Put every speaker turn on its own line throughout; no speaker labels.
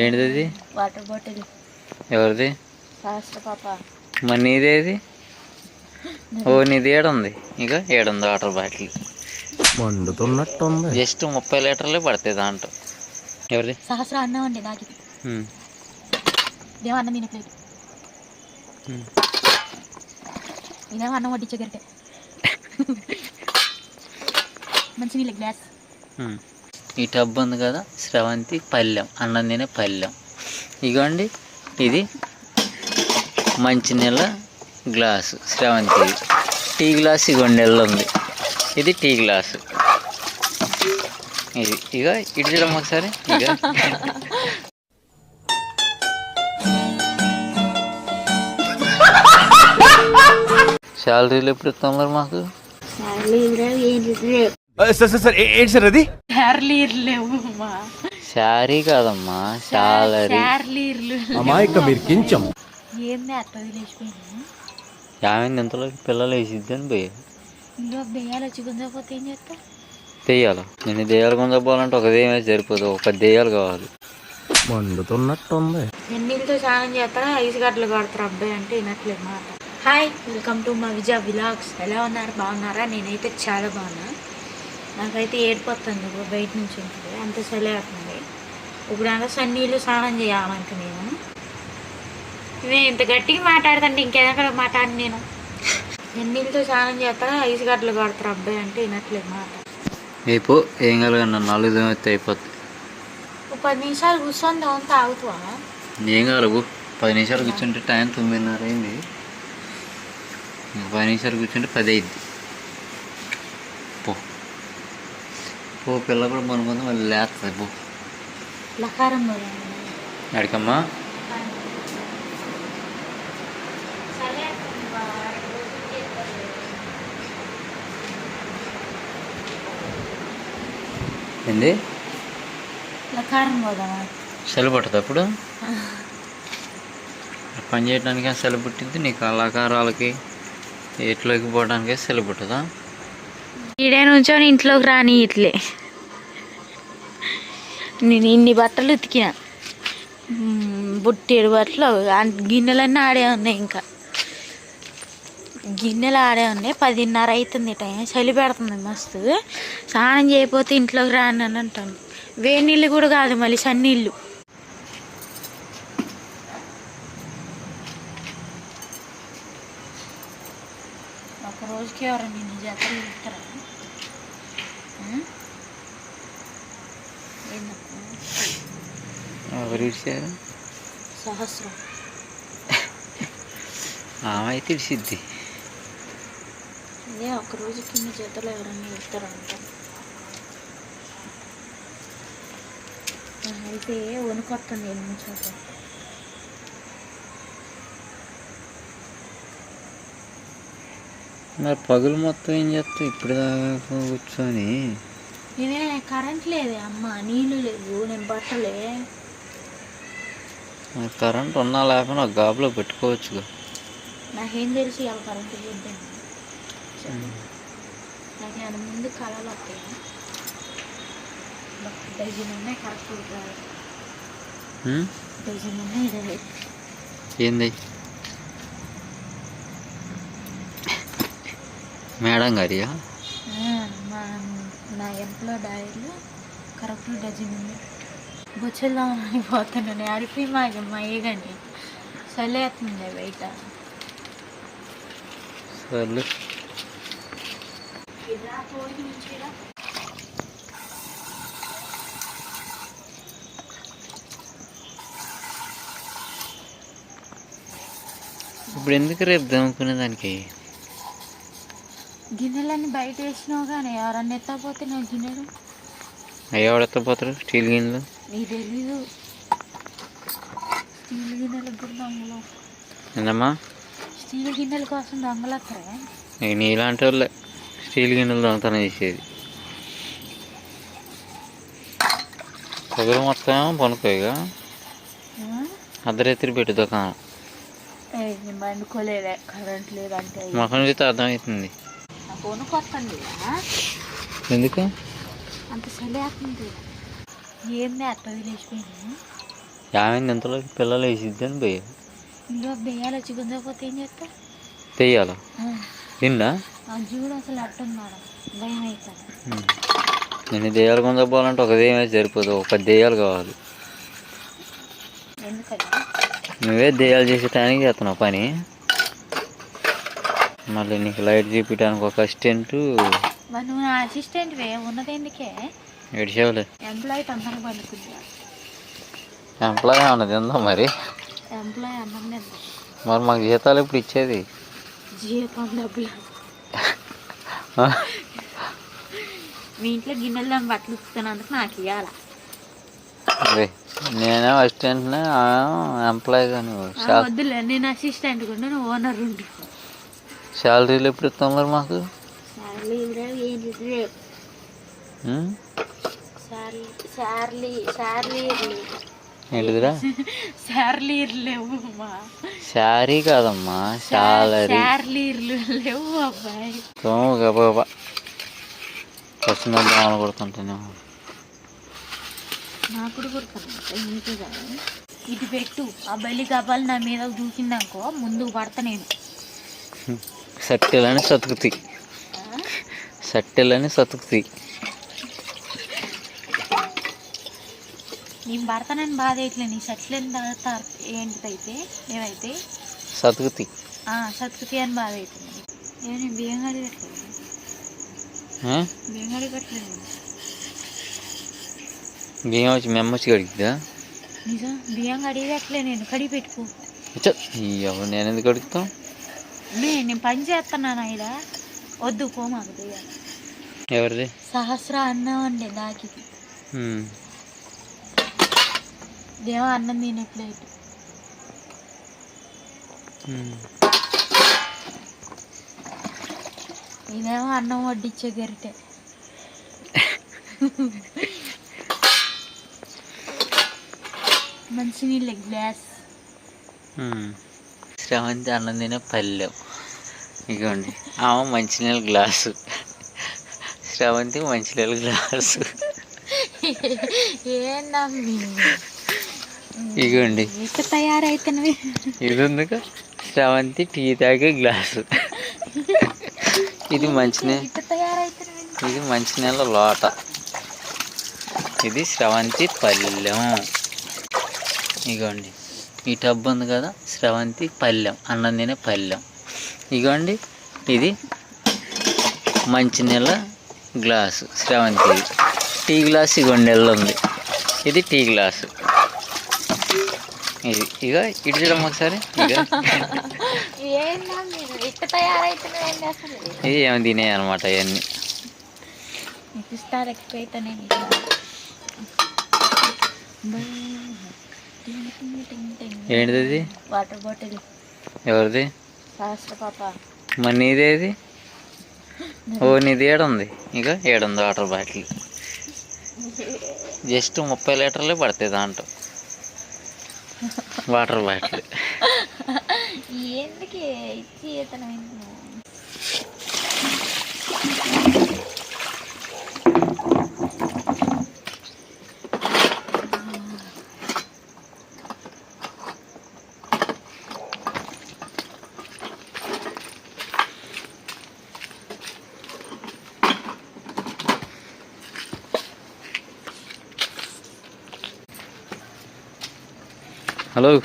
ఏంటిది?
Water bottle.
ఎవరిది?
పాప.
మరి నీదేది ఓ నీది ఏడుంది. ఇక ఏడుంది వాటర్ బాటిల్.
మండుతున్నట్టుంది.
జస్ట్ ముప్పై లీటర్లే పడతాయి దాంట్లో. ఎవరిది?
సహస్ర అన్నం అండి నాకు. ఇదేమో అన్నం తినే ప్లేట్
ఉమ్.
ఇదేమో అన్నం వడ్డించే గరిటె. మంచి నీళ్ళ గ్లాస్.
ఈ టబ్ ఉంది కదా స్రవంతి పళ్ళెం అన్నం తినే పళ్ళెం ఇగోండి ఇది మంచినీళ్ళ గ్లాసు స్రవంతి టీ గ్లాస్ ఇగోండి ఉంది. ఇది టీ గ్లాసు. ఇది ఇక ఇటు చూడమ్మ ఒకసారి ఇక శాలరీలు ఎప్పుడు ఇస్తాం మరి మాకు?
సార్ సార్ ఏంటి సార్ అది?
శార్లీర్లేవు మా
శారీ కాదమ్మా శాలరీ.
శార్లీర్లు
అమాయక మీరు కించం
ఏంది వదిలేసిపోయింది
ఇంతలోకి పిల్లలు వేసిద్దని పోయి.
ఇందులో బెయ్యాలు వచ్చి గుంజకపోతే ఏం చేస్తా
దెయ్యాలు నేను దెయ్యాలు కొందపోవాలంటే ఒక దెయ్యం అయితే సరిపోదు ఒక దెయ్యాలు కావాలి.
మండుతున్నట్టుంది.
ఎన్నిలతో స్నానం చేస్తారా? ఐదు గంటలు కొడతారు? అబ్బాయి అంటే వినట్లేదు మాట. హాయ్ వెల్కమ్ టు మా విజయ విలాగ్స్. ఎలా ఉన్నారు? బాగున్నారా? నేనైతే చాలా బాగున్నా. నాకైతే ఏడిపోతుంది ఇప్పుడు బయట నుంచి ఉంటుంది. అంత చలి అవుతుంది. ఇప్పుడు అంతా సన్నీళ్ళు స్నానం చేయాలంట నేను. నేను ఇంత గట్టిగా మాట్లాడుతుంటే ఇంకేదైనా మాట్లాడి నేను. ఎన్నిలతో స్నానం చేస్తారా ఐదు గంటలు కొడతారు. అబ్బాయి అంటే వినట్లేదు మాట.
అయిపో ఏం కలగండి నాలుగు అయిపోతుంది
ఒక పది నిమిషాలు కూర్చొని అంతా ఆగుతావా
ఏం కాదు పది నిమిషాలు కూర్చుంటే టైం తొమ్మిదిన్నర అయింది. పది నిమిషాలు కూర్చుంటే పది అయింది పో పిల్ల కూడా పనుకుంది మళ్ళీ లేస్తుంది పో. అడికమ్మా ఏంది? సెలవు పట్టదు అప్పుడు? పని చేయడానికి సెలవు పుట్టింది నీ కళాకారాలకి ఎట్లోకి పోవడానికి సెలవు పుట్టదా?
ఈడే నుంచొని ఇంట్లోకి రాని ఇట్లే. నేను ఇన్ని బట్టలు ఉతికిన. బుట్టేడు బట్టలు గిన్నెలన్నీ ఆడే ఉన్నాయి ఇంకా. గిన్నెలు ఆడే ఉన్నాయి పదిన్నర అవుతుంది టైం చలి పెడుతుంది మస్తు. స్నానం చేయకపోతే ఇంట్లోకి రాను అని అంటాను. వేడి నీళ్ళు కూడా కాదు మళ్ళీ సన్నీళ్ళు. ఒక రోజుకి ఎవరైనా ఇన్ని జతలు ఇస్తారా
ఎవరు ఇడిచారు
సహస్రం.
ఆమె అయితే ఇడిసిద్ది
అదే ఒక రోజుకి ఇన్ని జతలు ఎవరైనా ఇస్తారంట అయితే వణుకొస్తుంది ఎన్ని నిమిషాలు
మరి పగులు మొత్తం ఏం చేస్తావు? ఇప్పుడు దాకా కూర్చొని?
నేనే కరెంట్ లేదే అమ్మ నీళ్ళు లేవు నేను బట్టలే.
మరి కరెంట్ ఉన్నా లేకపోయినా ఒక గాబులో పెట్టుకోవచ్చుగా.
నాకేం తెలిసి అలా కరెంట్ నాకు అది ముందు కళలు వస్తాయి. డజన్ ఉన్నాయి కరెక్ట్
ఏంది? మేడం గారియా
మా నా ఎంప్లో డైరీలో కరెక్ట్ డజన్ ఉంది. బొచ్చెల్దామని పోతున్నాను అడిపి మా మా ఏగని చలేస్తుంది బయట.
సర్లే. ఇప్పుడు ఎందుకు రేపు దమ్ముకునే దానికి
గిన్నెలన్నీ బయట వేసినావు కానీ ఎవరన్నా ఎత్తకపోతే నా గిన్నెలు.
అయ్యవాడెత్తపోతారు స్టీల్ గిన్నెలు?
నీకు తెలీదు. స్టీల్ గిన్నెలకు కూడా దొంగలు?
ఏందమ్మా?
స్టీల్ గిన్నెల కోసం దొంగలు వస్తారా?
ఇక నీలాంటి వాళ్ళే స్టీల్ గిన్నెలు దొంగతనం చేసేది. పగులు మొత్తం పనుకోయిగా అర్ధరాత్రి పెట్టి దుకాణం.
పండుకోలేదే. కరెంట్ లేదంటే.
మొహం చూస్తే అర్థమవుతుంది.
నా ఫోన్ కొత్తండి
ఎందుకు?
అంత చలేస్తుంది ఏంది అట్ట వదిలేసిపోయింది
ఏమైంది ఇంతలో పిల్లలు వేసిద్దని పోయా.
ఇంట్లో బెయ్యాలు వచ్చి గుంజకపోతే ఏం చేస్తా?
తెయ్యాలా? నిన్న
చూడు అసలు అట్టున్నాడు భయం అవుతుంది
నేను దెయ్యాలు కొందపోవాలంటే ఒక దెయ్యం అయితే సరిపోదు. ఒక దెయ్యాలు కావాలి.
ఎందుకని?
నువ్వే దెయ్యాలు చేసే టైంకి చేస్తున్నావు పని. మళ్ళీ నీకు లైట్ చూపించడానికి ఒక అసిస్టెంట్.
మరి నువ్వు నా అసిస్టెంట్ వే ఉన్నది ఎందుకే?
ఎడిసేవలే
ఎంప్లాయీ తొందరగా పడుకుంది
ఎంప్లాయ్ ఉన్నది ఉందా మరి?
ఎంప్లాయీ ఎంత
మరి మాకు జీతాలు ఇప్పుడు ఇచ్చేది?
జీతం డబ్బులు. మీ ఇంట్లో గిన్నెలు బట్టలు ఉతుకుతున్నందుకు నాకు ఇవ్వాల
నేనే అసిస్టెంట్నే ఎంప్లాయ్ కానీ
వద్దులే నేను అసిస్టెంట్ కూడా నువ్వు ఓనర్ ఉండు.
శాలరీలు ఎప్పుడు ఇస్తాం మరి మాకు. ఏంటిదిరా? శారీ కాదమ్మా శాలరీ. తోము గబగబా. కొడుతుంటేనేమో.
నాకు కూడా ఇటు పెట్టు. ఆ బల్లి గబ్బాలు నా మీద దూకిందనుకో ముందుకు పడతా నేను.
సట్టెలని సతుకుతాయి
ఆ?
సట్టెలని సతుకుతాయి
నేను పడతానని బాధ అయితే నీ సట్లని తాగుతారు ఏంటిదైతే? ఏవైతే?
సతుకుతాయి
ఆ, సత్కుతి అని బాధ అవుతుంది నేను బియ్యం అడగట్లేదు
ఆ?
బియ్యం అడగట్లేదు
బియ్యం వచ్చి మెమ్మచ్చి కడిగిద్దా?
నిజం? బియ్యం అడిగట్లే నేను. కడిగి పెట్టుకో.
నేను ఎందుకు అడుగుతాం
నే నేను పని చేస్తున్నాను ఆయన వద్దు పో మాకు బియ్యం
ఎవరిది
సహస్ర అన్నం అండి దాకి
ఉం.
దేవ అన్నం తినే ప్లేట్
ఉం.
ఇదేమో అన్నం వడ్డించే గరిటె మంచి నీళ్ళ గ్లాస్
ఉం. శ్రవంతి అన్నం తినే పల్లెం. ఇగోండి. ఆమె మంచినీళ్ళ గ్లాసు. శ్రవంతి మంచినీళ్ళ గ్లాసు. ఇగోండి.
తయారైతున్నవి?
ఇది ఉందిగా శ్రవంతి టీ తాగే గ్లాసు. ఇది మంచినీ
ఇక తయారైతున్నవి?
ఇది మంచినీళ్ళ లోట. ఇది శ్రవంతి పల్లెం. ఇగోండి. ఈ టబ్ ఉంది కదా శ్రవంతి పల్లెం అన్నం తినే పల్లెం. ఇగోండి ఇది మంచినీళ్ళ గ్లాసు శ్రవంతి టీ గ్లాస్ ఇగోండి ఉంది. ఇది టీ గ్లాసు. ఇది ఇక ఇటు చూడమ్మ ఒకసారి ఇది ఏమో తినేవి అనమాట ఇవన్నీ
ఇస్తారు ఎక్కువైతేనే
ఏంటిది?
Water bottle.
ఎవరిది?
పాప.
మరి నీదేది ఓ నీది ఏడుంది. ఇక ఏడుంది వాటర్ బాటిల్. జస్ట్ ముప్పై లీటర్లే పడతాయి దాంట్లో. Water bottle.
ఎందుకే? ఇచ్చి
హలో.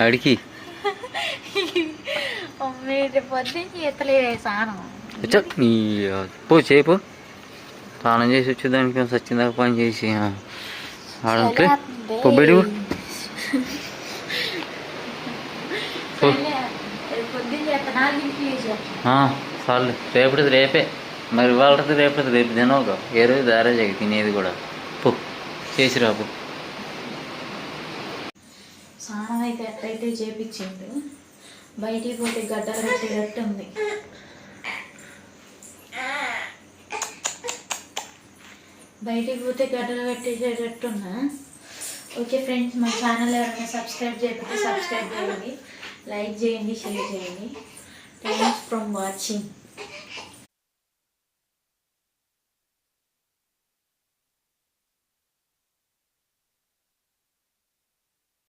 అడికి పో చేపు. స్నానం చేసి వచ్చేదానికి సచ్చిందాక పని చేసి ఆడంటే చాలు. రేపటిది రేపే. మరి వాళ్ళది రేపటిది రేపు తినవుగా. ఏ రోజు దారే జగ తినేది కూడా. పో చేసి రాపు.
స్నానం అయితే ఎట్లయితే చేపించిండు బయటికి పోతే గడ్డలు కట్టేటట్టు ఉంది. బయటికి పోతే గడ్డలు కట్టేసేటట్టున్నా ఓకే ఫ్రెండ్స్ మా ఛానల్ ఎవరైనా సబ్స్క్రైబ్ చేయకపోతే సబ్స్క్రైబ్ చేయండి. లైక్ చేయండి షేర్ చేయండి. Thanks from watching.